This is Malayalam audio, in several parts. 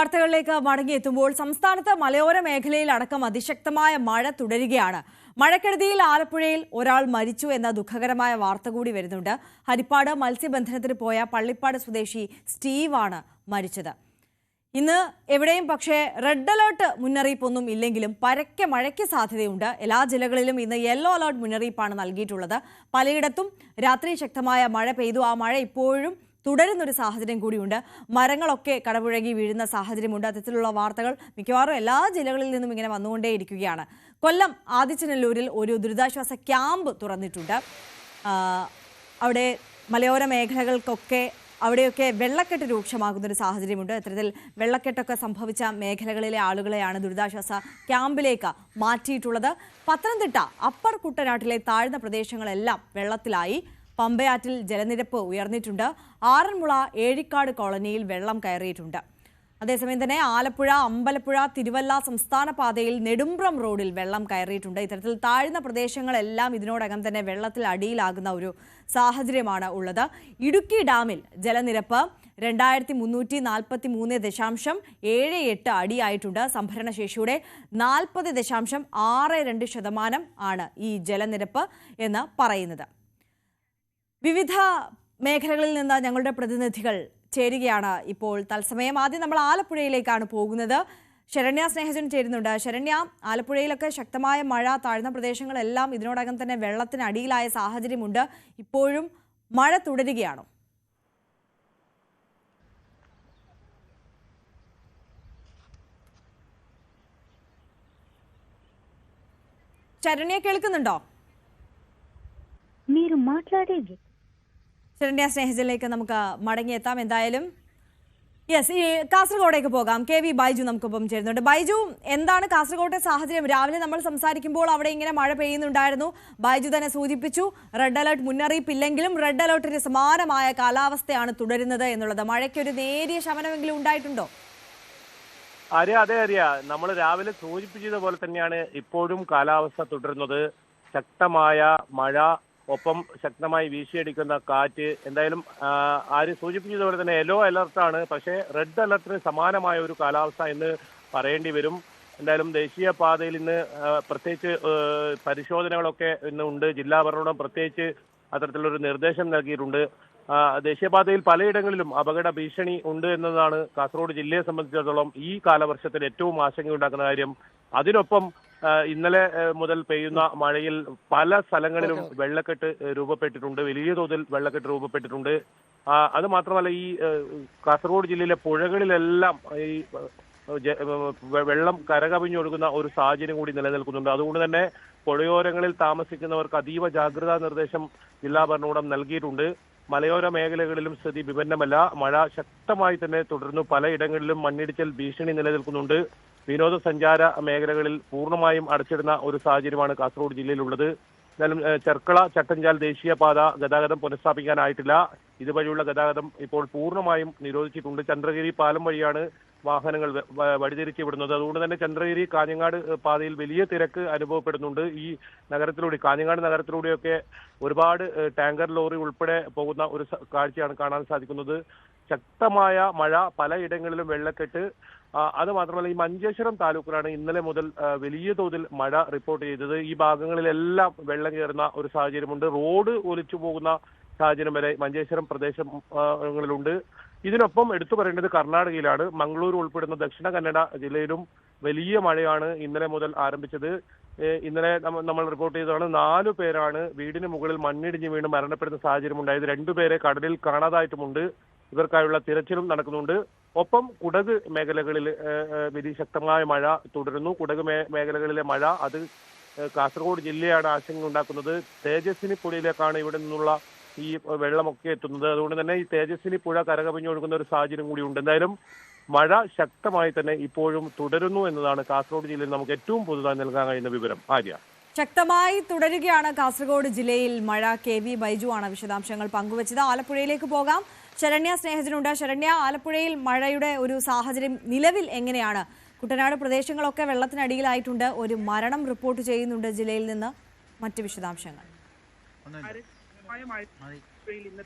വാർത്തകളിലേക്ക് മടങ്ങിയെത്തുമ്പോൾ സംസ്ഥാനത്ത് മലയോര മേഖലയിൽ അടക്കം അതിശക്തമായ മഴ തുടരുകയാണ്. മഴക്കെടുതിയിൽ ആലപ്പുഴയിൽ ഒരാൾ മരിച്ചു എന്ന ദുഃഖകരമായ വാർത്ത കൂടി വരുന്നുണ്ട്. ഹരിപ്പാട് മത്സ്യബന്ധനത്തിന് പോയ പള്ളിപ്പാട് സ്വദേശി സ്റ്റീവ് ആണ് മരിച്ചത്. ഇന്ന് എവിടെയും പക്ഷേ റെഡ് അലേർട്ട് മുന്നറിയിപ്പൊന്നും ഇല്ലെങ്കിലും പരക്കെ മഴയ്ക്ക് സാധ്യതയുണ്ട്. എല്ലാ ജില്ലകളിലും ഇന്ന് യെല്ലോ അലേർട്ട് മുന്നറിയിപ്പാണ് നൽകിയിട്ടുള്ളത്. പലയിടത്തും രാത്രി ശക്തമായ മഴ പെയ്തു. ആ മഴ ഇപ്പോഴും തുടരുന്നൊരു സാഹചര്യം കൂടിയുണ്ട്. മരങ്ങളൊക്കെ കടപുഴകി വീഴുന്ന സാഹചര്യമുണ്ട്. അത്തരത്തിലുള്ള വാർത്തകൾ മിക്കവാറും എല്ലാ ജില്ലകളിൽ നിന്നും ഇങ്ങനെ വന്നുകൊണ്ടേയിരിക്കുകയാണ്. കൊല്ലം ആദിച്ചനല്ലൂരിൽ ഒരു ദുരിതാശ്വാസ ക്യാമ്പ് തുറന്നിട്ടുണ്ട്. അവിടെ മലയോര മേഖലകൾക്കൊക്കെ അവിടെയൊക്കെ വെള്ളക്കെട്ട് രൂക്ഷമാകുന്ന ഒരു സാഹചര്യമുണ്ട്. ഇത്തരത്തിൽ വെള്ളക്കെട്ടൊക്കെ സംഭവിച്ച മേഖലകളിലെ ആളുകളെയാണ് ദുരിതാശ്വാസ ക്യാമ്പിലേക്ക് മാറ്റിയിട്ടുള്ളത്. പത്തനംതിട്ട അപ്പർ കുട്ടനാട്ടിലെ താഴ്ന്ന പ്രദേശങ്ങളെല്ലാം വെള്ളത്തിലായി. പമ്പയാറ്റിൽ ജലനിരപ്പ് ഉയർന്നിട്ടുണ്ട്. ആറന്മുള ഏഴിക്കാട് കോളനിയിൽ വെള്ളം കയറിയിട്ടുണ്ട്. അതേസമയം തന്നെ ആലപ്പുഴ അമ്പലപ്പുഴ തിരുവല്ല സംസ്ഥാന പാതയിൽ നെടുമ്പ്രം റോഡിൽ വെള്ളം കയറിയിട്ടുണ്ട്. ഇത്തരത്തിൽ താഴ്ന്ന പ്രദേശങ്ങളെല്ലാം ഇതിനോടകം തന്നെ വെള്ളത്തിൽ അടിയിലാകുന്ന ഒരു സാഹചര്യമാണ് ഉള്ളത്. ഇടുക്കി ഡാമിൽ ജലനിരപ്പ് രണ്ടായിരത്തി മുന്നൂറ്റി നാൽപ്പത്തി മൂന്ന് ദശാംശം ഏഴ് എട്ട് അടിയായിട്ടുണ്ട്. സംഭരണശേഷിയുടെ നാൽപ്പത് ദശാംശം ആറ് രണ്ട് ശതമാനം ആണ് ഈ ജലനിരപ്പ് എന്ന് പറയുന്നത്. വിവിധ മേഖലകളിൽ നിന്ന് ഞങ്ങളുടെ പ്രതിനിധികൾ ചേരുകയാണ് ഇപ്പോൾ തത്സമയം ആദ്യം നമ്മൾ ആലപ്പുഴയിലേക്കാണ് പോകുന്നത് ശരണ്യ സ്നേഹജൻ ചേരുന്നുണ്ട് ശരണ്യ ആലപ്പുഴയിലൊക്കെ ശക്തമായ മഴ താഴ്ന്ന പ്രദേശങ്ങളെല്ലാം ഇതിനോടകം തന്നെ വെള്ളത്തിനടിയിലായ സാഹചര്യമുണ്ട് ഇപ്പോഴും മഴ തുടരുകയാണോ ശരണ്യ കേൾക്കുന്നുണ്ടോ మీరు మాట్లాడేది ശരണ്യ സ്നേഹജനിലേക്ക് നമുക്ക് മടങ്ങിയെത്താം. എന്തായാലും യെസ് ഈ കാസർഗോഡേക്ക് പോകാം. കെ വി ബൈജു നമുക്കൊപ്പം ചേരുന്നുണ്ട്. ബൈജു എന്താണ് കാസർഗോട്ടെ സാഹചര്യം? രാവിലെ നമ്മൾ സംസാരിക്കുമ്പോൾ അവിടെ ഇങ്ങനെ മഴ പെയ്യുന്നുണ്ടായിരുന്നു. ബൈജു തന്നെ സൂചിപ്പിച്ചു റെഡ് അലേർട്ട് മുന്നറിയിപ്പില്ലെങ്കിലും റെഡ് അലേർട്ടിന് സമാനമായ കാലാവസ്ഥയാണ് തുടരുന്നത് എന്നുള്ളത്. മഴയ്ക്കൊരു നേരിയ ശമനമെങ്കിലും ഉണ്ടായിട്ടുണ്ടോ? അറിയ അതെ അറിയ നമ്മൾ രാവിലെ സൂചിപ്പിച്ചതുപോലെ തന്നെയാണ് ഇപ്പോഴും കാലാവസ്ഥ തുടരുന്നത്. ശക്തമായ മഴ ഒപ്പം ശക്തമായി വീശിയടിക്കുന്ന കാറ്റ് എന്തായാലും ആര് സൂചിപ്പിച്ചതുപോലെ തന്നെ യെല്ലോ അലർട്ടാണ് പക്ഷേ റെഡ് അലർട്ടിന് സമാനമായ ഒരു കാലാവസ്ഥ എന്ന് പറയേണ്ടി വരും. എന്തായാലും ദേശീയ പാതയിൽ ഇന്ന് പ്രത്യേകിച്ച് പരിശോധനകളൊക്കെ ഇന്ന് ഉണ്ട്. ജില്ലാ ഭരണകൂടം പ്രത്യേകിച്ച് അത്തരത്തിലൊരു നിർദ്ദേശം നൽകിയിട്ടുണ്ട്. ദേശീയപാതയിൽ പലയിടങ്ങളിലും അപകട ഭീഷണി ഉണ്ട് എന്നതാണ് കാസർഗോഡ് ജില്ലയെ സംബന്ധിച്ചിടത്തോളം ഈ കാലവർഷത്തിൽ ഏറ്റവും ആശങ്കയുണ്ടാക്കുന്ന കാര്യം. അതിനൊപ്പം ഇന്നലെ മുതൽ പെയ്യുന്ന മഴയിൽ പല സ്ഥലങ്ങളിലും വെള്ളക്കെട്ട് രൂപപ്പെട്ടിട്ടുണ്ട്. വലിയ തോതിൽ വെള്ളക്കെട്ട് രൂപപ്പെട്ടിട്ടുണ്ട്. അത് മാത്രമല്ല ഈ കാസർഗോഡ് ജില്ലയിലെ പുഴകളിലെല്ലാം ഈ വെള്ളം കരകവിഞ്ഞൊഴുകുന്ന ഒരു സാഹചര്യം കൂടി നിലനിൽക്കുന്നുണ്ട്. അതുകൊണ്ട് തന്നെ പുഴയോരങ്ങളിൽ താമസിക്കുന്നവർക്ക് അതീവ ജാഗ്രതാ നിർദ്ദേശം ജില്ലാ ഭരണകൂടം നൽകിയിട്ടുണ്ട്. മലയോര മേഖലകളിലും സ്ഥിതി വിപന്നമല്ല മഴ ശക്തമായി തന്നെ തുടർന്നു പലയിടങ്ങളിലും മണ്ണിടിച്ചൽ ഭീഷണി നിലനിൽക്കുന്നുണ്ട്. വിനോദസഞ്ചാര മേഖലകളിൽ പൂർണമായും അടച്ചിടുന്ന ഒരു സാഹചര്യമാണ് കാസർഗോഡ് ജില്ലയിലുള്ളത്. എന്നാലും ചെർക്കള ചട്ടഞ്ചാൽ ദേശീയപാത ഗതാഗതം പുനഃസ്ഥാപിക്കാനായിട്ടില്ല. ഇതുവഴിയുള്ള ഗതാഗതം ഇപ്പോൾ പൂർണമായും നിരോധിച്ചിട്ടുണ്ട്. ചന്ദ്രഗിരി പാലം വഴിയാണ് വാഹനങ്ങൾ വ- വ- വിടുന്നത്. അതുകൊണ്ട് തന്നെ ചന്ദ്രഗിരി കാഞ്ഞങ്ങാട് പാതയിൽ വലിയ തിരക്ക് അനുഭവപ്പെടുന്നുണ്ട്. ഈ നഗരത്തിലൂടെ കാഞ്ഞങ്ങാട് നഗരത്തിലൂടെയൊക്കെ ഒരുപാട് ടാങ്കർ ലോറി ഉൾപ്പെടെ പോകുന്ന ഒരു കാഴ്ചയാണ് കാണാൻ സാധിക്കുന്നത്. ശക്തമായ മഴ പലയിടങ്ങളിലും വെള്ളക്കെട്ട്. അത് മാത്രമല്ല ഈ മഞ്ചേശ്വരം താലൂക്കിലാണ് ഇന്നലെ മുതൽ വലിയ തോതിൽ മഴ റിപ്പോർട്ട് ചെയ്തത്. ഈ ഭാഗങ്ങളിലെല്ലാം വെള്ളം കയറുന്ന ഒരു സാഹചര്യമുണ്ട്. റോഡ് ഒലിച്ചു പോകുന്ന സാഹചര്യം വരെ മഞ്ചേശ്വരം പ്രദേശങ്ങളിലുണ്ട് ഇതിനൊപ്പം എടുത്തു പറയേണ്ടത് കർണാടകയിലാണ്. മംഗളൂരു ഉൾപ്പെടുന്ന ദക്ഷിണ കന്നഡ ജില്ലയിലും വലിയ മഴയാണ് ഇന്നലെ മുതൽ ആരംഭിച്ചത്. ഇന്നലെ നമ്മൾ റിപ്പോർട്ട് ചെയ്തതാണ് നാലു പേരാണ് വീടിന് മുകളിൽ മണ്ണിടിഞ്ഞ് വീണ് മരണപ്പെടുന്ന സാഹചര്യം ഉണ്ടായത് രണ്ടുപേരെ കടലിൽ കാണാതായിട്ടുമുണ്ട്. ഇവർക്കായുള്ള തിരച്ചിലും നടക്കുന്നുണ്ട്. ഒപ്പം കുടക് മേഖലകളിൽ ശക്തമായ മഴ തുടരുന്നു. കുടക് മേഖലകളിലെ മഴ അത് കാസർഗോഡ് ജില്ലയാണ് ആശങ്ക ഉണ്ടാക്കുന്നത് തേജസ്വിനി പുഴയിലേക്കാണ് ഇവിടെ നിന്നുള്ള ഈ വെള്ളമൊക്കെ എത്തുന്നത്. അതുകൊണ്ട് തന്നെ ഈ തേജസ്വിനി പുഴ കരകവിഞ്ഞൊഴുകുന്ന ഒരു സാഹചര്യം കൂടി ഉണ്ട് എന്തായാലും മഴ ശക്തമായി തന്നെ ഇപ്പോഴും തുടരുന്നു എന്നതാണ് കാസർഗോഡ് ജില്ലയിൽ നമുക്ക് ഏറ്റവും പുതുതായി നൽകാൻ കഴിയുന്ന വിവരം. ആര്യ. ശക്തമായി തുടരുകയാണ് കാസർഗോഡ് ജില്ലയിൽ മഴ. കെ വി ബൈജു ആണ് വിശദാംശങ്ങൾ പങ്കുവച്ചത്. ആലപ്പുഴയിലേക്ക് പോകാം. ശരണ്യ സ്നേഹജനുണ്ട് ശരണ്യ ആലപ്പുഴയിൽ മഴയുടെ ഒരു സാഹചര്യം നിലവിൽ എങ്ങനെയാണ്? കുട്ടനാട് പ്രദേശങ്ങളൊക്കെ വെള്ളത്തിനടിയിലായിട്ടുണ്ട്. ഒരു മരണം റിപ്പോർട്ട് ചെയ്യുന്നുണ്ട് ജില്ലയിൽ നിന്ന്. മറ്റ് വിശദാംശങ്ങൾ. ഇന്ന്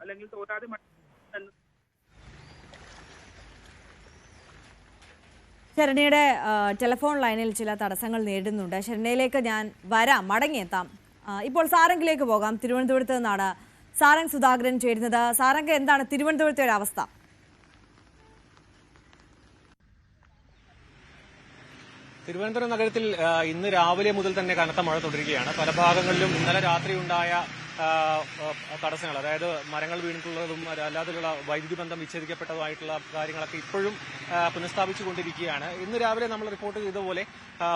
അല്ലെങ്കിൽ തോരാതെ ശരണ്യയുടെ ടെലിഫോൺ ലൈനിൽ ചില തടസ്സങ്ങൾ നേരിടുന്നുണ്ട്. ശരണ്യയിലേക്ക് ഞാൻ വരാം. മടങ്ങിയെത്താം. ഇപ്പോൾ സാരംഗിലേക്ക് പോകാം. തിരുവനന്തപുരത്ത് നിന്നാണ് സാരംഗ് സുധാകരൻ ചേരുന്നത്. സാരംഗ് എന്താണ് തിരുവനന്തപുരത്തെ അവസ്ഥ? തിരുവനന്തപുരം നഗരത്തിൽ ഇന്ന് രാവിലെ മുതൽ തന്നെ കനത്ത മഴ തുടരുകയാണ്. പല ഭാഗങ്ങളിലും ഇന്നലെ രാത്രി ഉണ്ടായ തടസ്സങ്ങൾ അതായത് മരങ്ങൾ വീണിട്ടുള്ളതും അല്ലാതെയുള്ള വൈദ്യുതി ബന്ധം വിച്ഛേദിക്കപ്പെട്ടതുമായിട്ടുള്ള കാര്യങ്ങളൊക്കെ ഇപ്പോഴും പുനഃസ്ഥാപിച്ചുകൊണ്ടിരിക്കുകയാണ്. ഇന്ന് രാവിലെ നമ്മൾ റിപ്പോർട്ട് ചെയ്ത പോലെ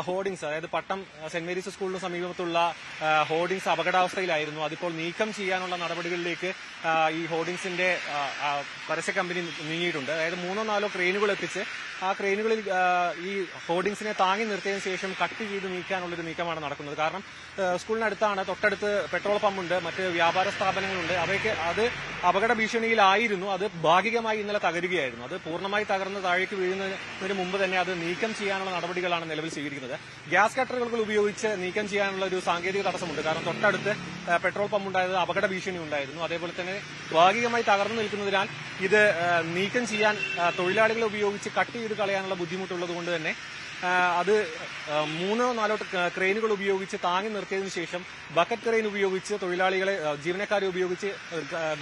ഹോർഡിങ്സ് അതായത് പട്ടം സെന്റ് മേരീസ് സ്കൂളിന് സമീപത്തുള്ള ഹോർഡിങ്സ് അപകടാവസ്ഥയിലായിരുന്നു. അതിപ്പോൾ നീക്കം ചെയ്യാനുള്ള നടപടികളിലേക്ക് ഈ ഹോർഡിങ്സിന്റെ പരസ്യ കമ്പനി നീങ്ങിയിട്ടുണ്ട്. അതായത് മൂന്നോ നാലോ ക്രെയിനുകൾ എത്തിച്ച് ആ ക്രെയിനുകളിൽ ഈ ഹോർഡിങ്സിനെ താങ്ങി നിർത്തിയതിനു ശേഷം കട്ട് ചെയ്ത് നീക്കാനുള്ളൊരു നീക്കമാണ് നടക്കുന്നത്. കാരണം സ്കൂളിനടുത്താണ് തൊട്ടടുത്ത് പെട്രോൾ പമ്പുണ്ട് മറ്റ് വ്യാപാര സ്ഥാപനങ്ങളുണ്ട്. അവയ്ക്ക് അത് അപകട ഭീഷണിയിലായിരുന്നു. അത് ഭാഗികമായി ഇന്നലെ തകരുകയായിരുന്നു. അത് പൂർണമായി തകർന്ന് താഴേക്ക് വീഴുന്നതിന് മുമ്പ് തന്നെ അത് നീക്കം ചെയ്യാനുള്ള നടപടികളാണ് നിലവിൽ സ്വീകരിക്കുന്നത്. ഗ്യാസ് കട്ടറുകൾ ഉപയോഗിച്ച് നീക്കം ചെയ്യാനുള്ള ഒരു സാങ്കേതിക തടസ്സമുണ്ട്. കാരണം തൊട്ടടുത്ത് പെട്രോൾ പമ്പ് ഉണ്ടായത് അപകട ഭീഷണി ഉണ്ടായിരുന്നു. അതേപോലെ തന്നെ ഭാഗികമായി തകർന്നു നിൽക്കുന്നതിനാൽ ഇത് നീക്കം ചെയ്യാൻ തൊഴിലാളികളെ ഉപയോഗിച്ച് കട്ട് ചെയ്ത് കളയാനുള്ള ബുദ്ധിമുട്ടുള്ളത് കൊണ്ട് തന്നെ അത് മൂന്നോ നാലോ ക്രെയിനുകൾ ഉപയോഗിച്ച് താങ്ങി നിർത്തിയതിനു ശേഷം ബക്കറ്റ് ക്രെയിൻ ഉപയോഗിച്ച് തൊഴിലാളികളെ ജീവനക്കാരെ ഉപയോഗിച്ച്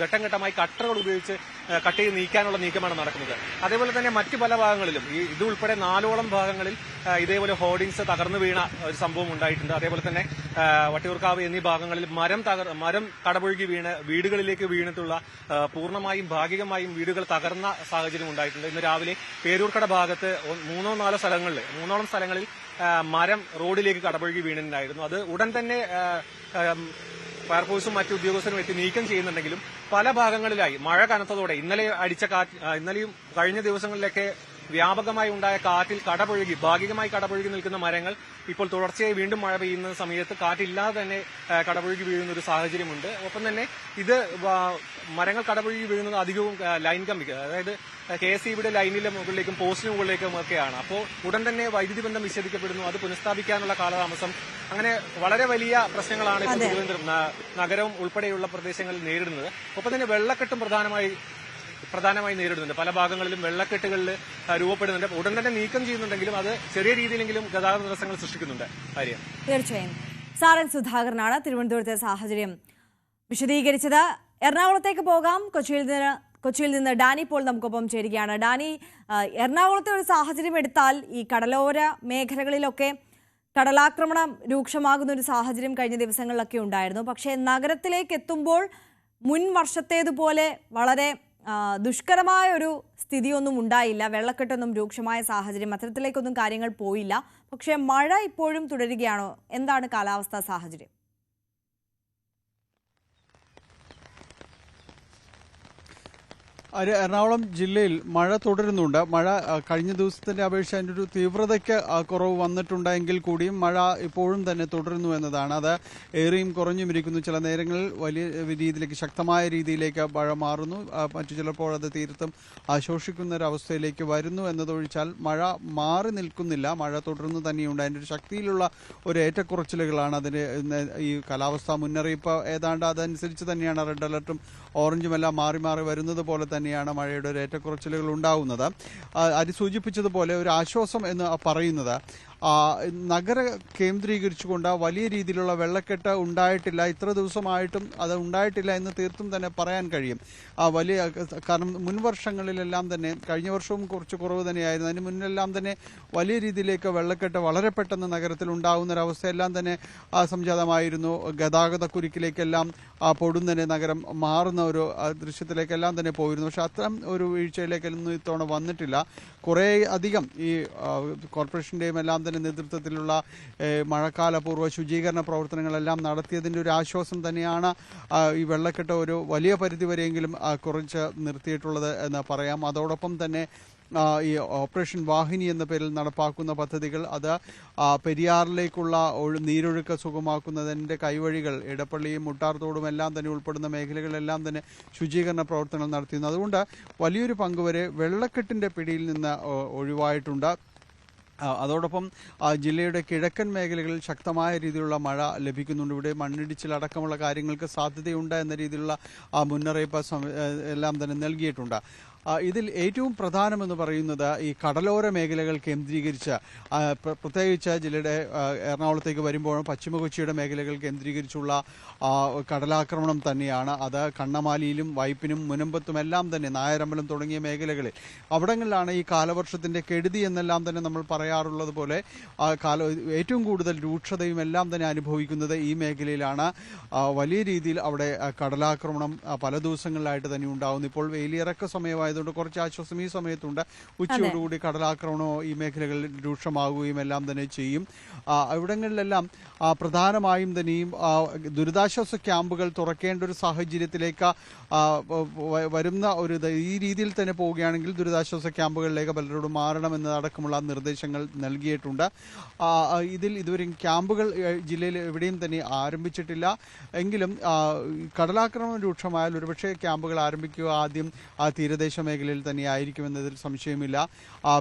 ഘട്ടം ഘട്ടമായി കട്ടറുകൾ ഉപയോഗിച്ച് കട്ട് ചെയ്ത് നീക്കാനുള്ള നീക്കമാണ് നടക്കുന്നത്. അതേപോലെ തന്നെ മറ്റു പല ഭാഗങ്ങളിലും ഈ ഇതുൾപ്പെടെ നാലോളം ഭാഗങ്ങളിൽ ഇതേപോലെ ഹോർഡിങ്സ് തകർന്നു വീണ ഒരു സംഭവം ഉണ്ടായിട്ടുണ്ട്. അതേപോലെ തന്നെ വട്ടിയൂർക്കാവ് എന്നീ ഭാഗങ്ങളിൽ മരം തകർ മരം കടപുഴകി വീണ് വീടുകളിലേക്ക് വീണിട്ടുള്ള പൂർണമായും ഭാഗികമായും വീടുകൾ തകർന്ന സാഹചര്യം ഉണ്ടായിട്ടുണ്ട്. ഇന്ന് രാവിലെ പേരൂർക്കട ഭാഗത്ത് മൂന്നോ നാലോ സ്ഥലങ്ങളിൽ മൂന്നോളം സ്ഥലങ്ങളിൽ മരം റോഡിലേക്ക് കടപുഴകി വീണിട്ടുണ്ടായിരുന്നു. അത് ഉടൻ തന്നെ ഫയർഫോഴ്സും മറ്റു ഉദ്യോഗസ്ഥരും എത്തി നീക്കം ചെയ്യുന്നുണ്ടെങ്കിലും പല ഭാഗങ്ങളിലായി മഴ കനത്തതോടെ ഇന്നലെ അടിച്ച കാറ്റ് ഇന്നലെയും കഴിഞ്ഞ ദിവസങ്ങളിലൊക്കെ വ്യാപകമായി ഉണ്ടായ കാറ്റിൽ കടപുഴകി ഭാഗികമായി കടപുഴകി നിൽക്കുന്ന മരങ്ങൾ ഇപ്പോൾ തുടർച്ചയായി വീണ്ടും മഴ പെയ്യുന്ന സമയത്ത് കാറ്റില്ലാതെ തന്നെ കടപുഴകി വീഴുന്ന ഒരു സാഹചര്യമുണ്ട്. ഒപ്പം തന്നെ ഇത് മരങ്ങൾ കടപുഴകി വീഴുന്നത് അധികവും ലൈൻ കമ്പിക്ക് അതായത് കെ എസ് സിയുടെ ലൈനിലെ മുകളിലേക്കും പോസ്റ്റിന് മുകളിലേക്കും ഒക്കെയാണ്. അപ്പോൾ ഉടൻ തന്നെ വൈദ്യുതി ബന്ധം വിച്ഛേദിക്കപ്പെടുന്നു അത് പുനഃസ്ഥാപിക്കാനുള്ള കാലതാമസം. അങ്ങനെ വളരെ വലിയ പ്രശ്നങ്ങളാണ് ഇപ്പോൾ തിരുവനന്തപുരം നഗരവും ഉൾപ്പെടെയുള്ള പ്രദേശങ്ങളിൽ നേരിടുന്നത്. ഒപ്പം തന്നെ വെള്ളക്കെട്ടും പ്രധാനമായി പ്രധാനമായി നേരിടുന്നുണ്ട്. പല ഭാഗങ്ങളിലും വെള്ളക്കെട്ടുകളിൽ രൂപപ്പെടുന്നുണ്ട്. ഉടൻ തന്നെ നീക്കം ചെയ്യുന്നുണ്ടെങ്കിലും അത് ചെറിയ രീതിയിലെങ്കിലും ഗതാഗത തടസ്സങ്ങൾ സൃഷ്ടിക്കുന്നുണ്ട്. കാര്യം? തീർച്ചയായും. സാരംഗ് സുധാകരനാണ് തിരുവനന്തപുരത്തെ സാഹചര്യം വിശദീകരിച്ചത്. എറണാകുളത്തേക്ക് പോകാം. കൊച്ചിയിൽ നിന്ന് കൊച്ചിയിൽ നിന്ന് ഡാനി പോൾ നമുക്കൊപ്പം ചേരുകയാണ്. ഡാനി എറണാകുളത്തെ ഒരു സാഹചര്യം എടുത്താൽ ഈ കടലോര മേഖലകളിലൊക്കെ കടലാക്രമണം രൂക്ഷമാകുന്ന ഒരു സാഹചര്യം കഴിഞ്ഞ ദിവസങ്ങളിലൊക്കെ ഉണ്ടായിരുന്നു. പക്ഷേ നഗരത്തിലേക്ക് എത്തുമ്പോൾ മുൻ വർഷത്തേതുപോലെ വളരെ ദുഷ്കരമായ ഒരു സ്ഥിതിയൊന്നും ഉണ്ടായില്ല. വെള്ളക്കെട്ടൊന്നും രൂക്ഷമായ സാഹചര്യം അത്തരത്തിലേക്കൊന്നും കാര്യങ്ങൾ പോയില്ല. പക്ഷേ മഴ ഇപ്പോഴും തുടരുകയാണോ? എന്താണ് കാലാവസ്ഥാ സാഹചര്യം? എറണാകുളം ജില്ലയിൽ മഴ തുടരുന്നുണ്ട്. മഴ കഴിഞ്ഞ ദിവസത്തിന്റെ അപേക്ഷ അതിന്റെ ഒരു തീവ്രതയ്ക്ക് കുറവ് വന്നിട്ടുണ്ടെങ്കിൽ കൂടിയും മഴ ഇപ്പോഴും തന്നെ തുടരുന്നു എന്നതാണ്. അത് ഏറിയും കുറഞ്ഞും ഇരിക്കുന്നു ചില നേരങ്ങളിൽ വലിയ രീതിയിലേക്ക് ശക്തമായ രീതിയിലേക്ക് മഴ മാറുന്നു. മറ്റു ചിലപ്പോൾ അത് തീർത്തും ആശോഷിക്കുന്ന ഒരു അവസ്ഥയിലേക്ക് വരുന്നു എന്നതൊഴിച്ചാൽ മഴ മാറി നിൽക്കുന്നില്ല. മഴ തുടർന്ന് തന്നെയുണ്ട്. അതിന്റെ ഒരു ശക്തിയിലുള്ള ഒരു ഏറ്റക്കുറച്ചിലുകളാണ് അതിന് ഈ കാലാവസ്ഥാ മുന്നറിയിപ്പ്. ഏതാണ്ട് അതനുസരിച്ച് തന്നെയാണ് റെഡ് അലർട്ടും ഓറഞ്ചും എല്ലാം മാറി മാറി വരുന്നത് പോലെ തന്നെയാണ് മഴയുടെ ഒരു ഏറ്റക്കുറച്ചിലുകൾ ഉണ്ടാവുന്നത്. അത് സൂചിപ്പിച്ചതുപോലെ ഒരു ആശ്വാസം എന്ന് പറയുന്നത്. നഗര കേന്ദ്രീകരിച്ചുകൊണ്ട് വലിയ രീതിയിലുള്ള വെള്ളക്കെട്ട് ഉണ്ടായിട്ടില്ല. ഇത്ര ദിവസമായിട്ടും അത് ഉണ്ടായിട്ടില്ല എന്ന് തീർത്തും തന്നെ പറയാൻ കഴിയും. ആ വലിയ കാരണം മുൻ വർഷങ്ങളിലെല്ലാം തന്നെ കഴിഞ്ഞ വർഷവും കുറച്ച് കുറവ് തന്നെയായിരുന്നു. അതിന് മുന്നെല്ലാം തന്നെ വലിയ രീതിയിലേക്ക് വെള്ളക്കെട്ട് വളരെ പെട്ടെന്ന് നഗരത്തിൽ ഉണ്ടാകുന്ന ഒരു അവസ്ഥയെല്ലാം തന്നെ സംജാതമായിരുന്നു. ഗതാഗത കുരുക്കിലേക്കെല്ലാം ആ പൊടുന്നനെ നഗരം മാറുന്ന ഒരു ദൃശ്യത്തിലേക്കെല്ലാം തന്നെ പോയിരുന്നു. പക്ഷെ അത്തരം ഒരു വീഴ്ചയിലേക്കൊന്നും ഇത്തവണ വന്നിട്ടില്ല. കുറേ അധികം ഈ കോർപ്പറേഷന്റെയും എല്ലാം തന്നെ നേതൃത്വത്തിലുള്ള മഴക്കാലപൂർവ ശുചീകരണ പ്രവർത്തനങ്ങളെല്ലാം നടത്തിയതിന്റെ ഒരു ആശ്വാസം തന്നെയാണ് ഈ വെള്ളക്കെട്ട് ഒരു വലിയ പരിധിവരെയെങ്കിലും കുറച്ച് നിർത്തിയിട്ടുള്ളത് എന്ന് പറയാം. അതോടൊപ്പം തന്നെ ഈ ഓപ്പറേഷൻ വാഹിനി എന്ന പേരിൽ നടപ്പാക്കുന്ന പദ്ധതികൾ അത് പെരിയാറിലേക്കുള്ള നീരൊഴുക്ക് സുഗമാക്കുന്നതിന്റെ കൈവഴികൾ ഇടപ്പള്ളിയും മുട്ടാർത്തോടും എല്ലാം തന്നെ ഉൾപ്പെടുന്ന മേഖലകളെല്ലാം തന്നെ ശുചീകരണ പ്രവർത്തനങ്ങൾ നടത്തിയിരുന്നു. അതുകൊണ്ട് വലിയൊരു പങ്കുവരെ വെള്ളക്കെട്ടിന്റെ പിടിയിൽ നിന്ന് ഒഴിവായിട്ടുണ്ട്. അതോടൊപ്പം ജില്ലയുടെ കിഴക്കൻ മേഖലകളിൽ ശക്തമായ രീതിയിലുള്ള മഴ ലഭിക്കുന്നുണ്ട്. ഇവിടെ മണ്ണിടിച്ചിലടക്കമുള്ള കാര്യങ്ങൾക്ക് സാധ്യതയുണ്ട് എന്ന രീതിയിലുള്ള മുന്നറിയിപ്പ് എല്ലാം തന്നെ നൽകിയിട്ടുണ്ട്. ഇതിൽ ഏറ്റവും പ്രധാനമെന്ന് പറയുന്നത് ഈ കടലോര മേഖലകൾ കേന്ദ്രീകരിച്ച പ്രത്യേകിച്ച് ജില്ലയുടെ എറണാകുളത്തേക്ക് വരുമ്പോഴും പശ്ചിമ കൊച്ചിയുടെ മേഖലകൾ കേന്ദ്രീകരിച്ചുള്ള കടലാക്രമണം തന്നെയാണ്. അത് കണ്ണമാലിയിലും വൈപ്പിനും മുനമ്പത്തുമെല്ലാം തന്നെ നായരമ്പലം തുടങ്ങിയ മേഖലകളിൽ. അവിടങ്ങളിലാണ് ഈ കാലവർഷത്തിന്റെ കെടുതി എന്നെല്ലാം തന്നെ നമ്മൾ പറയാറുള്ളത് പോലെ ഏറ്റവും കൂടുതൽ രൂക്ഷതയും എല്ലാം തന്നെ അനുഭവിക്കുന്നത് ഈ മേഖലയിലാണ്. വലിയ രീതിയിൽ അവിടെ കടലാക്രമണം പല ദിവസങ്ങളിലായിട്ട് തന്നെ ഉണ്ടാകുന്നു ഇപ്പോൾ വേലിയിറക്ക സമയമായതുകൊണ്ട് കുറച്ച് ആശ്വാസം ഈ സമയത്തുണ്ട്. ഉച്ചയോടുകൂടി കടലാക്രമണമോ ഈ മേഖലകളിൽ രൂക്ഷമാകുകയും എല്ലാം തന്നെ ചെയ്യും. ഇവിടങ്ങളിലെല്ലാം പ്രധാനമായും തന്നെ ഈ ദുരിതാശ്വാസ ക്യാമ്പുകൾ തുറക്കേണ്ട ഒരു സാഹചര്യത്തിലേക്ക് വരുന്ന ഒരു ഈ രീതിയിൽ തന്നെ പോവുകയാണെങ്കിൽ ദുരിതാശ്വാസ ക്യാമ്പുകളിലേക്ക് പലരോടും മാറണമെന്നതടക്കമുള്ള നിർദ്ദേശങ്ങൾ നൽകിയിട്ടുണ്ട്. ഇതിൽ ഇതുവരെ ക്യാമ്പുകൾ ജില്ലയിൽ എവിടെയും തന്നെ ആരംഭിച്ചിട്ടില്ല. എങ്കിലും കടലാക്രമണം രൂക്ഷമായാൽ ഒരുപക്ഷെ ക്യാമ്പുകൾ ആരംഭിക്കുക ആദ്യം ആ തീരദേശ മേഖലയിൽ തന്നെ ആയിരിക്കുമെന്നതിൽ സംശയമില്ല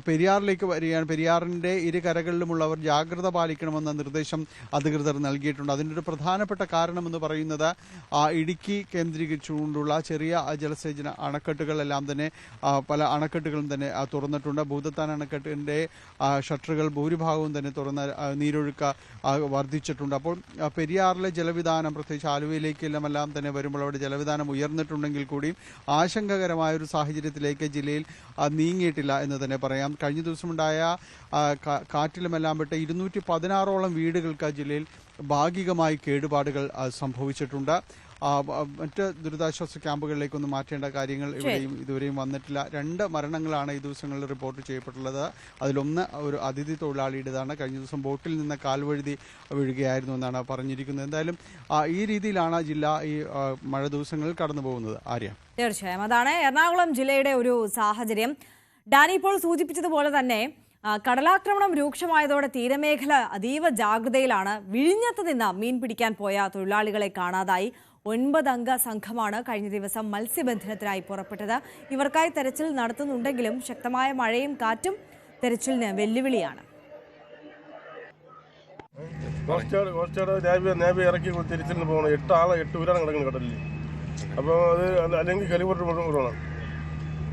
പെരിയാറിലേക്ക് വരികയാണ് പെരിയാറിന്റെ ഇരു കരകളിലുമുള്ളവർ ജാഗ്രത പാലിക്കണമെന്ന നിർദ്ദേശം അധികൃതർ നൽകിയിട്ടുണ്ട്. അതിന്റെ ഒരു പ്രധാനപ്പെട്ട കാരണമെന്ന് പറയുന്നത് ഇടുക്കി കേന്ദ്രീകരിച്ചുകൊണ്ടുള്ള ചെറിയ ജലസേചന അണക്കെട്ടുകളെല്ലാം തന്നെ പല അണക്കെട്ടുകളും തന്നെ തുറന്നിട്ടുണ്ട്. ഭൂതത്താൻ അണക്കെട്ടിന്റെ ഷട്ടറുകൾ ഭൂരിഭാഗവും തന്നെ തുറന്ന നീരൊഴുക്ക വർദ്ധിച്ചിട്ടുണ്ട്. അപ്പോൾ പെരിയാറിലെ ജലവിധാനം പ്രത്യേകിച്ച് ആലുവയിലേക്കെല്ലാം എല്ലാം തന്നെ വരുമ്പോൾ അവിടെ ജലവിധാനം ഉയർന്നിട്ടുണ്ടെങ്കിൽ കൂടിയും ആശങ്കകരമായ ഒരു സാഹചര്യത്തിലേക്ക് ജില്ലയിൽ നീങ്ങിയിട്ടില്ല എന്ന് തന്നെ പറയാം. കഴിഞ്ഞ ദിവസമുണ്ടായ കാറ്റിലുമെല്ലാം പെട്ട് ഇരുന്നൂറ്റി പതിനാറോളം വീടുകൾക്ക് ജില്ലയിൽ ഭാഗികമായി കേടുപാടുകൾ സംഭവിച്ചിട്ടുണ്ട്. മറ്റ് ദുരിതാശ്വാസ ക്യാമ്പുകളിലേക്കൊന്നും മാറ്റേണ്ട കാര്യങ്ങൾ ഇവിടെയും ഇതുവരെയും വന്നിട്ടില്ല. രണ്ട് മരണങ്ങളാണ് ഈ ദിവസങ്ങളിൽ റിപ്പോർട്ട് ചെയ്യപ്പെട്ടുള്ളത്. അതിലൊന്ന് ഒരു അതിഥി തൊഴിലാളിയുടേതാണ്. കഴിഞ്ഞ ദിവസം ബോട്ടിൽ നിന്ന് കാൽവഴുതി വീഴുകയായിരുന്നു എന്നാണ് പറഞ്ഞിരിക്കുന്നത്. എന്തായാലും ഈ രീതിയിലാണ് ജില്ല ഈ മഴ ദിവസങ്ങളിൽ കടന്നു പോകുന്നത് ആര്യ? തീർച്ചയായും. അതാണ് എറണാകുളം ജില്ലയുടെ ഒരു സാഹചര്യം. ഡാനി ഇപ്പോൾ സൂചിപ്പിച്ചതുപോലെ തന്നെ കടലാക്രമണം രൂക്ഷമായതോടെ തീരമേഖല അതീവ ജാഗ്രതയിലാണ്. വിഴിഞ്ഞത്ത് നിന്ന് മീൻ പിടിക്കാൻ പോയ തൊഴിലാളികളെ കാണാതായി. ഒൻപതംഗ സംഘമാണ് കഴിഞ്ഞ ദിവസം മത്സ്യബന്ധനത്തിനായി പുറപ്പെട്ടത്. ഇവർക്കായി തെരച്ചിൽ നടത്തുന്നുണ്ടെങ്കിലും ശക്തമായ മഴയും കാറ്റും തെരച്ചിലിന് വെല്ലുവിളിയാണ്. നേവി നേവി ഇറക്കി തിരിച്ചിട്ട് പോകണം. എട്ട് ആളെ എട്ട് പേരാണ് കിടക്കുന്നത് കടലിൽ അപ്പോൾ അത് അല്ല- അല്ലെങ്കിൽ ഹെലികോപ്റ്റർ വിടണം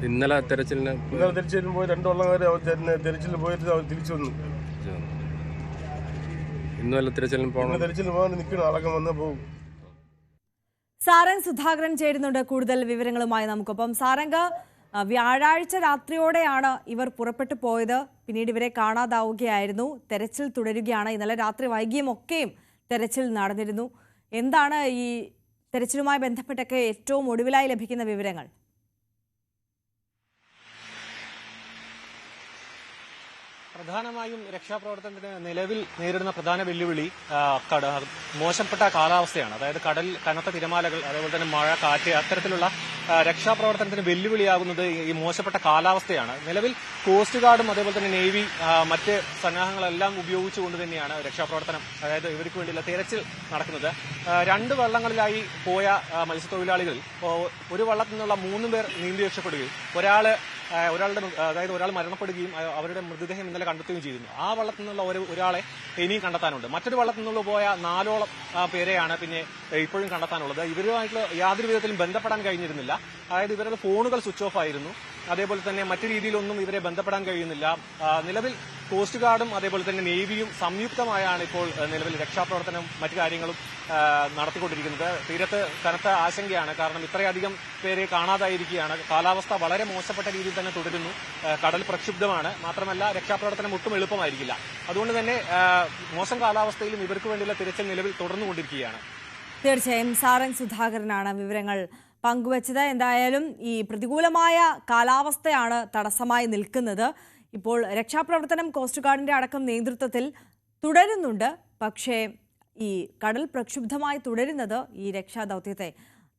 ഇന്നലെ തെരച്ചിലിന് ഇന്നലെ തിരിച്ചു പോയി രണ്ട് വള്ളം വരെ തിരിച്ചിൽ പോയിട്ട് അവർ തിരിച്ചു വന്നു. ഇന്നലെ തിരച്ചിലിന് പോകണം? തിരച്ചിലിന് പോകാൻ നിൽക്കണം ആളൊക്കെ വന്ന് പോകും. സാരംഗ് സുധാകരൻ ചേരുന്നുണ്ട്. കൂടുതൽ വിവരങ്ങളുമായി നമുക്കൊപ്പം. സാരംഗ് വ്യാഴാഴ്ച രാത്രിയോടെയാണ് ഇവർ പുറപ്പെട്ടു പോയത്. പിന്നീട് ഇവരെ കാണാതാവുകയായിരുന്നു. തെരച്ചിൽ തുടരുകയാണ്. ഇന്നലെ രാത്രി വൈകിയും ഒക്കെയും തെരച്ചിൽ നടന്നിരുന്നു. എന്താണ് ഈ തെരച്ചിലുമായി ബന്ധപ്പെട്ടൊക്കെ ഏറ്റവും ഒടുവിലായി ലഭിക്കുന്ന വിവരങ്ങൾ? പ്രധാനമായും രക്ഷാപ്രവർത്തനത്തിന് നിലവിൽ നേരിടുന്ന പ്രധാന വെല്ലുവിളി മോശപ്പെട്ട കാലാവസ്ഥയാണ്. അതായത് കടൽ കനത്ത തിരമാലകൾ അതേപോലെ തന്നെ മഴ കാറ്റ് അത്തരത്തിലുള്ള രക്ഷാപ്രവർത്തനത്തിന് വെല്ലുവിളിയാകുന്നത് ഈ- മോശപ്പെട്ട കാലാവസ്ഥയാണ്. നിലവിൽ കോസ്റ്റ് ഗാർഡും അതേപോലെ തന്നെ നേവി മറ്റ് സന്നാഹങ്ങളെല്ലാം ഉപയോഗിച്ചുകൊണ്ട് തന്നെയാണ് രക്ഷാപ്രവർത്തനം അതായത് ഇവർക്ക് വേണ്ടിയുള്ള തിരച്ചിൽ നടക്കുന്നത്. രണ്ട് വള്ളങ്ങളിലായി പോയ മത്സ്യത്തൊഴിലാളികൾ ഒരു വള്ളത്തിൽ നിന്നുള്ള മൂന്ന് പേർ നീന്തി രക്ഷപ്പെടുകയും ഒരാൾ ഒരാളുടെ അതായത് ഒരാൾ മരണപ്പെടുകയും അവരുടെ മൃതദേഹം ഇന്നലെ കണ്ടെത്തുകയും ചെയ്തിരുന്നു. ആ വള്ളത്തിൽ നിന്നുള്ള ഒരു ഒരാളെ ഇനിയും കണ്ടെത്താനുണ്ട്. മറ്റൊരു വള്ളത്തിൽ നിന്നുള്ള പോയ നാലോളം പേരെയാണ് പിന്നെ ഇപ്പോഴും കണ്ടെത്താനുള്ളത്. ഇവരുമായിട്ടുള്ള യാതൊരു വിധത്തിലും ബന്ധപ്പെടാൻ കഴിഞ്ഞിരുന്നില്ല. അതായത് ഇവരുടെ ഫോണുകൾ സ്വിച്ച് ഓഫ് ആയിരുന്നു. അതേപോലെ തന്നെ മറ്റു രീതിയിലൊന്നും ഇവരെ ബന്ധപ്പെടാൻ കഴിയുന്നില്ല. നിലവിൽ കോസ്റ്റ് ഗാർഡും അതേപോലെ തന്നെ നേവിയും സംയുക്തമായാണ് ഇപ്പോൾ നിലവിൽ രക്ഷാപ്രവർത്തനം മറ്റു കാര്യങ്ങളും നടത്തിക്കൊണ്ടിരിക്കുന്നത്. തീരത്ത് കനത്ത ആശങ്കയാണ്. കാരണം ഇത്രയധികം പേരെ കാണാതായിരിക്കുകയാണ്. കാലാവസ്ഥ വളരെ മോശപ്പെട്ട രീതിയിൽ തന്നെ തുടരുന്നു. കടൽ പ്രക്ഷുബ്ധമാണ്. മാത്രമല്ല രക്ഷാപ്രവർത്തനം ഒട്ടും എളുപ്പമായിരിക്കില്ല. അതുകൊണ്ട് തന്നെ മോശം കാലാവസ്ഥയിലും ഇവർക്ക് വേണ്ടിയുള്ള തിരച്ചിൽ നിലവിൽ തുടർന്നുകൊണ്ടിരിക്കുകയാണ്. തീർച്ചയായും സാരംഗ് സുധാകരനാണ് വിവരങ്ങൾ പങ്കുവച്ചത്. എന്തായാലും ഈ പ്രതികൂലമായ കാലാവസ്ഥയാണ് തടസ്സമായി നിൽക്കുന്നത്. ഇപ്പോൾ രക്ഷാപ്രവർത്തനം കോസ്റ്റ് ഗാർഡിന്റെ അടക്കം നേതൃത്വത്തിൽ തുടരുന്നുണ്ട്. പക്ഷേ ഈ കടൽ പ്രക്ഷുബ്ധമായി തുടരുന്നത് ഈ രക്ഷാദൗത്യത്തെ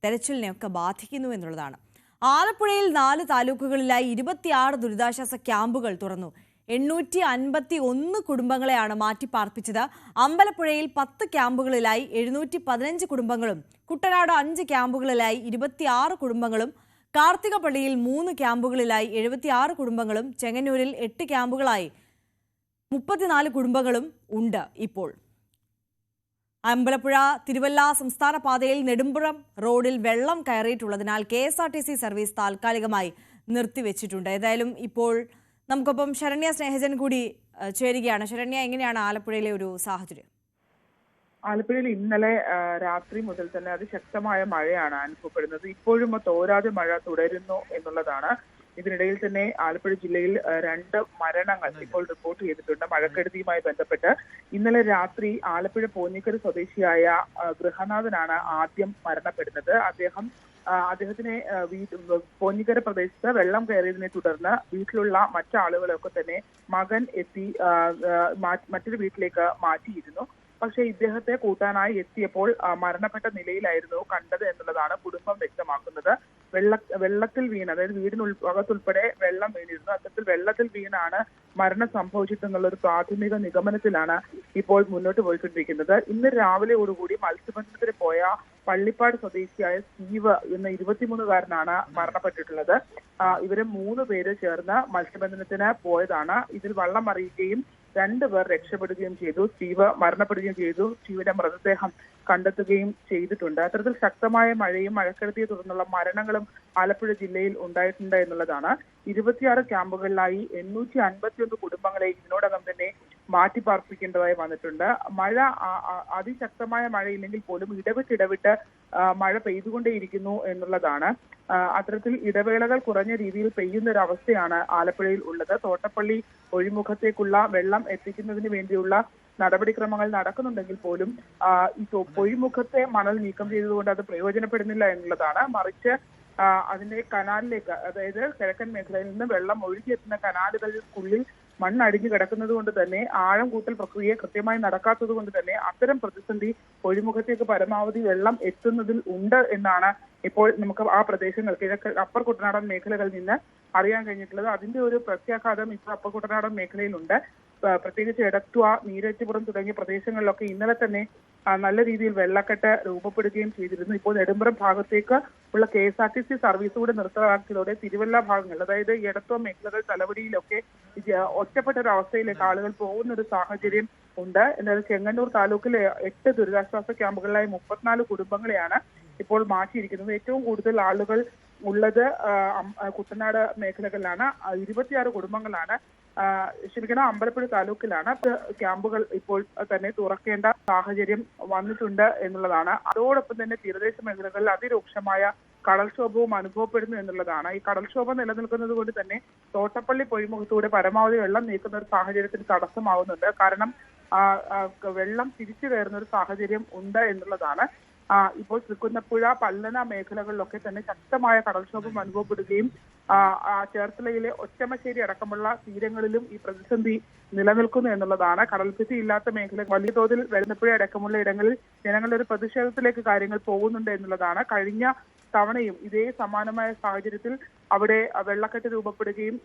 തെരച്ചിലിനെയൊക്കെ ബാധിക്കുന്നു എന്നുള്ളതാണ്. ആലപ്പുഴയിൽ നാല് താലൂക്കുകളിലായി ഇരുപത്തിയാറ് ദുരിതാശ്വാസ ക്യാമ്പുകൾ തുറന്നു. എണ്ണൂറ്റി അൻപത്തി ഒന്ന് കുടുംബങ്ങളെയാണ് മാറ്റിപ്പാർപ്പിച്ചത്. അമ്പലപ്പുഴയിൽ പത്ത് ക്യാമ്പുകളിലായി എഴുന്നൂറ്റി പതിനഞ്ച് കുടുംബങ്ങളും കുട്ടനാട് അഞ്ച് ക്യാമ്പുകളിലായി ഇരുപത്തിയാറ് കുടുംബങ്ങളും കാർത്തികപ്പള്ളിയിൽ മൂന്ന് ക്യാമ്പുകളിലായി എഴുപത്തിയാറ് കുടുംബങ്ങളും ചെങ്ങന്നൂരിൽ എട്ട് ക്യാമ്പുകളായി മുപ്പത്തിനാല് കുടുംബങ്ങളും ഉണ്ട് ഇപ്പോൾ. അമ്പലപ്പുഴ തിരുവല്ല സംസ്ഥാന പാതയിൽ നെടുമ്പുറം റോഡിൽ വെള്ളം കയറിയിട്ടുള്ളതിനാൽ കെ സർവീസ് താൽക്കാലികമായി നിർത്തിവെച്ചിട്ടുണ്ട്. ഏതായാലും ഇപ്പോൾ നമുക്കൊപ്പം ശരണ്യ സ്നേഹജൻ കൂടി ചേരുകയാണ്. ശരണ്യ എങ്ങനെയാണ് ആലപ്പുഴയിലെ ഒരു സാഹചര്യം? ആലപ്പുഴയിൽ ഇന്നലെ രാത്രി മുതൽ തന്നെ അതിശക്തമായ മഴയാണ് അനുഭവപ്പെടുന്നത്. ഇപ്പോഴും തോരാതെ മഴ തുടരുന്നു എന്നുള്ളതാണ്. ഇതിനിടയിൽ തന്നെ ആലപ്പുഴ ജില്ലയിൽ രണ്ട് മരണങ്ങൾ ഇപ്പോൾ റിപ്പോർട്ട് ചെയ്തിട്ടുണ്ട് മഴക്കെടുതിയുമായി ബന്ധപ്പെട്ട്. ഇന്നലെ രാത്രി ആലപ്പുഴ പോന്നിക്കര സ്വദേശിയായ ഗൃഹനാഥനാണ് ആദ്യം മരണപ്പെടുന്നത്. അദ്ദേഹം അദ്ദേഹത്തിനെ പോന്നിക്കര പ്രദേശത്ത് വെള്ളം കയറിയതിനെ തുടർന്ന് വീട്ടിലുള്ള മറ്റാളുകളൊക്കെ തന്നെ മകൻ എത്തി മറ്റൊരു വീട്ടിലേക്ക് മാറ്റിയിരുന്നു. പക്ഷെ ഇദ്ദേഹത്തെ കൂട്ടാനായി എത്തിയപ്പോൾ മരണപ്പെട്ട നിലയിലായിരുന്നു കണ്ടത് എന്നുള്ളതാണ് കുടുംബം വ്യക്തമാക്കുന്നത്. വെള്ള വെള്ളത്തിൽ വീണ് അതായത് വീടിന് ഉൾഭാഗത്തുൾപ്പെടെ വെള്ളം വീണിരുന്നു. അത്തരത്തിൽ വെള്ളത്തിൽ വീണാണ് മരണം സംഭവിച്ചിട്ടെന്നുള്ള ഒരു പ്രാഥമിക നിഗമനത്തിലാണ് ഇപ്പോൾ മുന്നോട്ട് പോയിക്കൊണ്ടിരിക്കുന്നത്. ഇന്ന് രാവിലെയോടുകൂടി മത്സ്യബന്ധനത്തിന് പോയ പള്ളിപ്പാട് സ്വദേശിയായ സ്റ്റീവ് എന്ന ഇരുപത്തിമൂന്നുകാരനാണ് മരണപ്പെട്ടിട്ടുള്ളത്. ഇവരെ മൂന്ന് പേര് ചേർന്ന് മത്സ്യബന്ധനത്തിന് പോയതാണ്. ഇതിൽ വള്ളം അറിയുകയും രണ്ടുപേർ രക്ഷപ്പെടുകയും ചെയ്തു. ശിവ മരണപ്പെടുകയും ചെയ്തു. സ്റ്റീവിന്റെ മൃതദേഹം കണ്ടെത്തുകയും ചെയ്തിട്ടുണ്ട്. അത്തരത്തിൽ ശക്തമായ മഴയും മഴക്കെടുതിയെ തുടർന്നുള്ള മരണങ്ങളും ആലപ്പുഴ ജില്ലയിൽ ഉണ്ടായിട്ടുണ്ട് എന്നുള്ളതാണ്. ഇരുപത്തിയാറ് ക്യാമ്പുകളിലായി എണ്ണൂറ്റി അൻപത്തിയൊന്ന് കുടുംബങ്ങളെ ഇതിനോടകം തന്നെ മാറ്റി പാർപ്പിക്കേണ്ടതായി വന്നിട്ടുണ്ട്. മഴ അതിശക്തമായ മഴയില്ലെങ്കിൽ പോലും ഇടവിട്ട് ഇടവിട്ട് ആ, മഴ പെയ്തുകൊണ്ടേയിരിക്കുന്നു എന്നുള്ളതാണ്. അത്തരത്തിൽ ഇടവേളകൾ കുറഞ്ഞ രീതിയിൽ പെയ്യുന്ന ഒരു അവസ്ഥയാണ് ആലപ്പുഴയിൽ ഉള്ളത്. തോട്ടപ്പള്ളി ഒഴിമുഖത്തേക്കുള്ള വെള്ളം എത്തിക്കുന്നതിന് വേണ്ടിയുള്ള നടപടിക്രമങ്ങൾ നടക്കുന്നുണ്ടെങ്കിൽ പോലും ഒഴിമുഖത്തെ ഈ പൊഴിമുഖത്തെ മണൽ നീക്കം ചെയ്തതുകൊണ്ട് അത് പ്രയോജനപ്പെടുന്നില്ല എന്നുള്ളതാണ്. മറിച്ച് അതിന്റെ കനാലിലേക്ക് അതായത് കിഴക്കൻ മേഖലയിൽ നിന്ന് വെള്ളം ഒഴുകിയെത്തുന്ന കനാലുകൾക്കുള്ളിൽ മണ്ണടിഞ്ഞു കിടക്കുന്നത് കൊണ്ട് തന്നെ ആഴം കൂട്ടൽ പ്രക്രിയ കൃത്യമായി നടക്കാത്തത് കൊണ്ട് തന്നെ അത്തരം പ്രതിസന്ധി ഒഴിമുഖത്തേക്ക് പരമാവധി വെള്ളം എത്തുന്നതിൽ ഉണ്ട് എന്നാണ് ഇപ്പോൾ നമുക്ക് ആ പ്രദേശങ്ങൾ കിഴക്ക് അപ്പർ കുട്ടനാടൻ മേഖലകളിൽ നിന്ന് അറിയാൻ കഴിഞ്ഞിട്ടുള്ളത്. അതിന്റെ ഒരു പ്രത്യാഘാതം ഇപ്പോൾ അപ്പർ കുട്ടനാടൻ മേഖലയിലുണ്ട്. പ്രത്യേകിച്ച് എടത്വ നീരേറ്റുപുറം തുടങ്ങിയ പ്രദേശങ്ങളിലൊക്കെ ഇന്നലെ തന്നെ നല്ല രീതിയിൽ വെള്ളക്കെട്ട് രൂപപ്പെടുകയും ചെയ്തിരുന്നു. ഇപ്പോൾ നെടുമ്പുറം ഭാഗത്തേക്ക് ഉള്ള K S R T C service കൂടെ നിർത്തലാക്കിയതോടെ തിരുവല്ല ഭാഗങ്ങൾ അതായത് എടത്വ മേഖലകൾ തലവടിയിലൊക്കെ ഒറ്റപ്പെട്ട ഒരു അവസ്ഥയിലേക്ക് ആളുകൾ പോകുന്ന ഒരു സാഹചര്യം ഉണ്ട്. എന്നാൽ ചെങ്ങന്നൂർ താലൂക്കിലെ എട്ട് ദുരിതാശ്വാസ ക്യാമ്പുകളിലായി മുപ്പത്തിനാല് കുടുംബങ്ങളെയാണ് ഇപ്പോൾ മാറ്റിയിരിക്കുന്നത്. ഏറ്റവും കൂടുതൽ ആളുകൾ ഉള്ളത് കുട്ടനാട് മേഖലകളിലാണ്. ഇരുപത്തിയാറ് കുടുംബങ്ങളാണ് ക്ഷമിക്കണം അമ്പലപ്പുഴ താലൂക്കിലാണ്. ക്യാമ്പുകൾ ഇപ്പോൾ തന്നെ തുറക്കേണ്ട സാഹചര്യം വന്നിട്ടുണ്ട് എന്നുള്ളതാണ്. അതോടൊപ്പം തന്നെ തീരദേശ മേഖലകളിൽ അതിരൂക്ഷമായ കടൽക്ഷോഭവും അനുഭവപ്പെടുന്നു എന്നുള്ളതാണ്. ഈ കടൽക്ഷോഭം നിലനിൽക്കുന്നത് കൊണ്ട് തന്നെ തോട്ടപ്പള്ളി പൊഴിമുഖത്തൂടെ പരമാവധി വെള്ളം നീക്കുന്ന ഒരു സാഹചര്യത്തിന് തടസ്സമാവുന്നുണ്ട്. കാരണം വെള്ളം തിരിച്ചു കയറുന്ന ഒരു സാഹചര്യം ഉണ്ട് എന്നുള്ളതാണ്. ഇപ്പോൾ തൃക്കുന്നപ്പുഴ പല്ലന മേഖലകളിലൊക്കെ തന്നെ ശക്തമായ കടൽക്ഷോഭം അനുഭവപ്പെടുകയും ചേർത്തലയിലെ ഒറ്റമശ്ശേരി അടക്കമുള്ള തീരങ്ങളിലും ഈ പ്രതിസന്ധി നിലനിൽക്കുന്നു എന്നുള്ളതാണ്. കടൽഭിത്തി ഇല്ലാത്ത മേഖല വലിയ തോതിൽ വെള്ളപ്പുഴ അടക്കമുള്ള ഇടങ്ങളിൽ ജനങ്ങളുടെ ഒരു പ്രതിഷേധത്തിലേക്ക് കാര്യങ്ങൾ പോകുന്നുണ്ട് എന്നുള്ളതാണ്. കഴിഞ്ഞ തവണയും ഇതേ സമാനമായ സാഹചര്യത്തിൽ അവിടെ വെള്ളക്കെട്ട് രൂപപ്പെടുകയും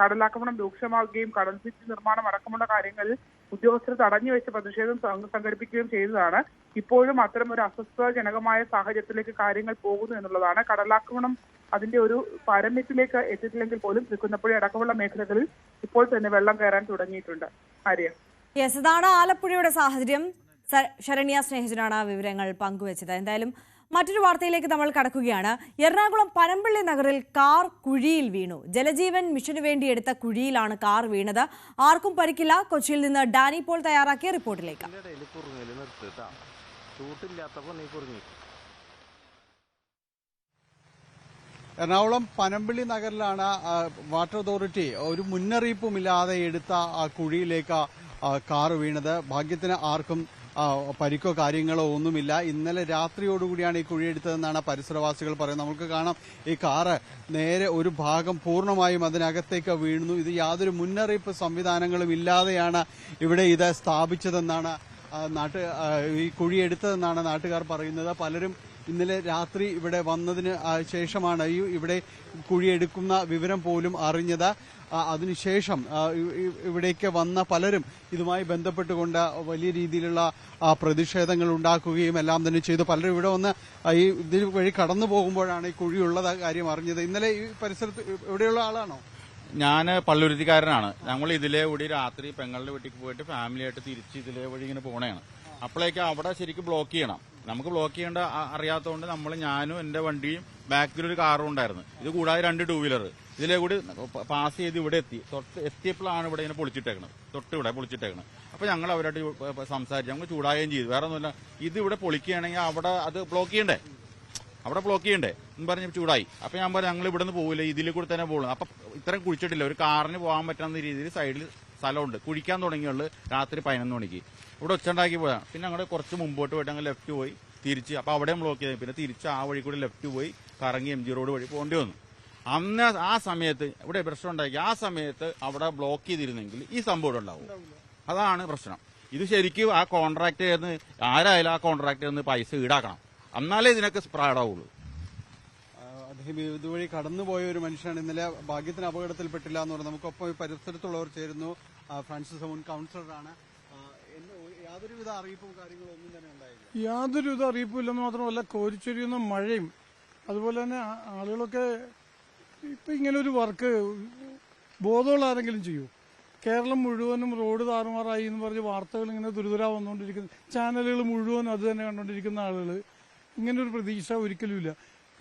കടലാക്രമണം രൂക്ഷമാവുകയും കടൽഭിത്തി നിർമ്മാണം അടക്കമുള്ള കാര്യങ്ങളിൽ ഉദ്യോഗസ്ഥർ തടഞ്ഞു വെച്ച് പ്രതിഷേധം സംഘ- സംഘടിപ്പിക്കുകയും ചെയ്തതാണ്. ഇപ്പോഴും അത്തരം ഒരു അസ്വസ്ഥജനകമായ സാഹചര്യത്തിലേക്ക് കാര്യങ്ങൾ പോകുന്നു എന്നുള്ളതാണ്. കടലാക്രമണം അതിന്റെ ഒരു പാരമ്യത്തിലേക്ക് എത്തിയിട്ടില്ലെങ്കിൽ പോലും തൃക്കുന്നപ്പുഴ അടക്കമുള്ള മേഖലകളിൽ ഇപ്പോൾ തന്നെ വെള്ളം കയറാൻ തുടങ്ങിയിട്ടുണ്ട്. ആര്യ? ആലപ്പുഴയുടെ സാഹചര്യം. ശരണ്യ സ്നേഹിതനാണ് വിവരങ്ങൾ പങ്കുവച്ചത്. എന്തായാലും മറ്റൊരു വാർത്തയിലേക്ക് നമ്മൾ കടക്കുകയാണ്. എറണാകുളം പനമ്പള്ളി നഗറിൽ കാർ കുഴിയിൽ വീണു. ജലജീവൻ മിഷനു വേണ്ടി എടുത്ത കുഴിയിലാണ് കാർ വീണത്. ആർക്കും പരിക്കില്ല. കൊച്ചിയിൽ നിന്ന് ഡാനി പോൾ തയ്യാറാക്കിയ റിപ്പോർട്ടിലേക്ക്. എറണാകുളം പനമ്പിള്ളി നഗറിലാണ് വാട്ടർ അതോറിറ്റി ഒരു മുന്നറിയിപ്പുമില്ലാതെ എടുത്ത ആ കുഴിയിലേക്ക് കാർ വീണത്. ഭാഗ്യത്തിന് ആർക്കും പരിക്കോ കാര്യങ്ങളോ ഒന്നുമില്ല. ഇന്നലെ രാത്രിയോടുകൂടിയാണ് ഈ കുഴിയെടുത്തതെന്നാണ് പരിസരവാസികൾ പറയുന്നത്. നമുക്ക് കാണാം ഈ കാറ് നേരെ ഒരു ഭാഗം പൂർണമായും അതിനകത്തേക്ക് വീഴുന്നു. ഇത് യാതൊരു മുന്നറിയിപ്പ് സംവിധാനങ്ങളും ഇല്ലാതെയാണ് ഇവിടെ ഇത് സ്ഥാപിച്ചതെന്നാണ് നാട്ടു ഈ കുഴിയെടുത്തതെന്നാണ് നാട്ടുകാർ പറയുന്നത്. പലരും ഇന്നലെ രാത്രി ഇവിടെ വന്നതിന് ശേഷമാണ് ഈ ഇവിടെ കുഴിയെടുക്കുന്ന വിവരം പോലും അറിഞ്ഞത്. അതിനുശേഷം ഇവിടേക്ക് വന്ന പലരും ഇതുമായി ബന്ധപ്പെട്ടുകൊണ്ട് വലിയ രീതിയിലുള്ള പ്രതിഷേധങ്ങൾ ഉണ്ടാക്കുകയും എല്ലാം തന്നെ ചെയ്തു. പലരും ഇവിടെ വന്ന് ഈ ഇതിന് വഴി കടന്നു പോകുമ്പോഴാണ് ഈ കുഴിയുള്ളത് കാര്യം അറിഞ്ഞത്. ഇന്നലെ ഈ പരിസരത്ത് ഇവിടെയുള്ള ആളാണോ? ഞാൻ പള്ളുരുത്തിക്കാരനാണ്. ഞങ്ങൾ ഇതിലേ കൂടി രാത്രി പെങ്ങളുടെ വീട്ടിൽ പോയിട്ട് ഫാമിലിയായിട്ട് തിരിച്ച് ഇതിലേ വഴി ഇങ്ങനെ പോണേണ്. അപ്പോഴേക്ക് അവിടെ ശരിക്കും ബ്ലോക്ക് ചെയ്യണം. നമുക്ക് ബ്ലോക്ക് ചെയ്യേണ്ട അറിയാത്തതുകൊണ്ട് നമ്മൾ ഞാനും എന്റെ വണ്ടിയും ബാക്കിൽ ഒരു കാറും ഉണ്ടായിരുന്നു. ഇത് കൂടാതെ രണ്ട് ടൂ വീലർ ഇതിലെ കൂടി പാസ് ചെയ്ത് ഇവിടെ എത്തി. തൊട്ട് എത്തിയപ്പോഴാണ് ഇവിടെ ഇങ്ങനെ പൊളിച്ചിട്ടേക്കണത്. തൊട്ട് ഇവിടെ പൊളിച്ചിട്ടേക്കണത്. അപ്പൊ ഞങ്ങൾ അവരായിട്ട് സംസാരിച്ചു ഞങ്ങൾ ചൂടാകുകയും ചെയ്തു. വേറെ ഒന്നുമില്ല. ഇത് ഇവിടെ പൊളിക്കുകയാണെങ്കിൽ അവിടെ അത് ബ്ലോക്ക് ചെയ്യണ്ടേ? അവിടെ ബ്ലോക്ക് ചെയ്യണ്ടേ? എന്ന് പറഞ്ഞ് ചൂടായി. അപ്പൊ ഞാൻ പറഞ്ഞു ഞങ്ങൾ ഇവിടെ നിന്ന് പോകില്ല ഇതിൽ കൂടെ തന്നെ പോകുള്ളൂ അപ്പൊ ഇത്രയും കുഴിച്ചിട്ടില്ല. ഒരു കാറിന് പോകാൻ പറ്റാവുന്ന രീതിയിൽ സൈഡിൽ സ്ഥലമുണ്ട്. കുഴിക്കാൻ തുടങ്ങിയുള്ളു രാത്രി പതിനൊന്ന് മണിക്ക്. ഇവിടെ ഒച്ചുണ്ടാക്കി പോയാ. പിന്നെ അങ്ങോട്ട് കുറച്ച് മുമ്പോട്ട് പോയിട്ട് അങ്ങ് ലെഫ്റ്റ് പോയി. തിരിച്ച് അപ്പൊ അവിടെയും ബ്ലോക്ക് ചെയ്തു. പിന്നെ തിരിച്ച് ആ വഴി കൂടി ലെഫ്റ്റ് പോയി. കറങ്ങി എം ജി റോഡ് വഴി പോകേണ്ടി വന്നു. അന്ന് ആ സമയത്ത് ഇവിടെ പ്രശ്നം ഉണ്ടാക്കി ആ സമയത്ത് അവിടെ ബ്ലോക്ക് ചെയ്തിരുന്നെങ്കിൽ ഈ സംഭവം ഉണ്ടാവും. അതാണ് പ്രശ്നം. ഇത് ശരിക്കും ആ കോൺട്രാക്ട് നിന്ന് ആരായാലും ആ കോൺട്രാക്ട് നിന്ന് പൈസ ഈടാക്കണം. എന്നാലേ ഇതിനൊക്കെ സ്പ്രാഡാവുള്ളൂ ആ, അദ്ദേഹം ഇതുവഴി കടന്നുപോയ ഒരു മനുഷ്യനാണ്. ഇന്നലെ ഭാഗ്യത്തിന് അപകടത്തിൽപ്പെട്ടില്ല എന്ന് പറഞ്ഞു. നമുക്കൊപ്പം ഈ പരിസരത്തുള്ളവർ ചേരുന്നു. ഫ്രാൻസിസ് മുൻ കൗൺസിലറാണ്. യാതൊരുവിധ അറിയിപ്പും കാര്യങ്ങളും ഒന്നും തന്നെ ഉണ്ടായില്ല. യാതൊരുവിധ അറിയിപ്പും ഇല്ലെന്ന് മാത്രമല്ല കോരിച്ചൊരിയുന്ന മഴയും അതുപോലെ തന്നെ ആളുകളൊക്കെ ഇപ്പൊ ഇങ്ങനെ ഒരു വർക്ക് ബോധമുള്ള ആരെങ്കിലും ചെയ്യൂ. കേരളം മുഴുവനും റോഡ് താറുമാറായി എന്ന് പറഞ്ഞ് വാർത്തകൾ ഇങ്ങനെ ദുരിതരാ വന്നുകൊണ്ടിരിക്കുന്ന ചാനലുകൾ മുഴുവനും അത് തന്നെ കണ്ടുകൊണ്ടിരിക്കുന്ന ആളുകൾ ഇങ്ങനെ ഒരു പ്രതീക്ഷ ഒരിക്കലുമില്ല.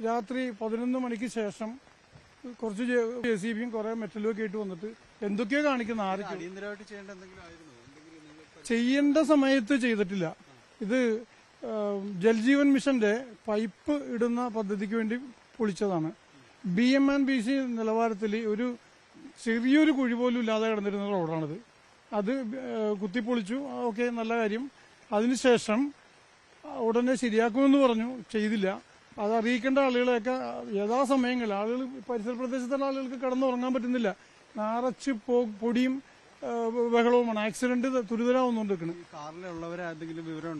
രാത്രി പതിനൊന്ന് മണിക്ക് ശേഷം കുറച്ച് ജെ സി ബിയും കുറെ മെറ്റലും ഒക്കെ ആയിട്ട് വന്നിട്ട് എന്തൊക്കെയോ കാണിക്കുന്ന ആരൊക്കെ ചെയ്യേണ്ട സമയത്ത് ചെയ്തിട്ടില്ല. ഇത് ജൽജീവൻ മിഷന്റെ പൈപ്പ് ഇടുന്ന പദ്ധതിക്ക് വേണ്ടി പൊളിച്ചതാണ്. B M and B C നിലവാരത്തിൽ ഒരു ചെറിയൊരു കുഴി പോലും ഇല്ലാതെ കിടന്നിരുന്ന റോഡാണിത്. അത് കുത്തിപ്പൊളിച്ചു. ഓക്കെ നല്ല കാര്യം. അതിനുശേഷം ഉടനെ ശരിയാക്കുമെന്ന് പറഞ്ഞു. ചെയ്തില്ല. അത് അറിയിക്കേണ്ട ആളുകളെയൊക്കെ യഥാസമയങ്ങളിൽ ആളുകൾ പരിസര പ്രദേശത്തുള്ള ആളുകൾക്ക് കിടന്നുറങ്ങാൻ പറ്റുന്നില്ല. നിറച്ച് പോ പൊടിയും ബഹളവുമാണ്. ആക്സിഡന്റ് എന്തെങ്കിലും വിവരം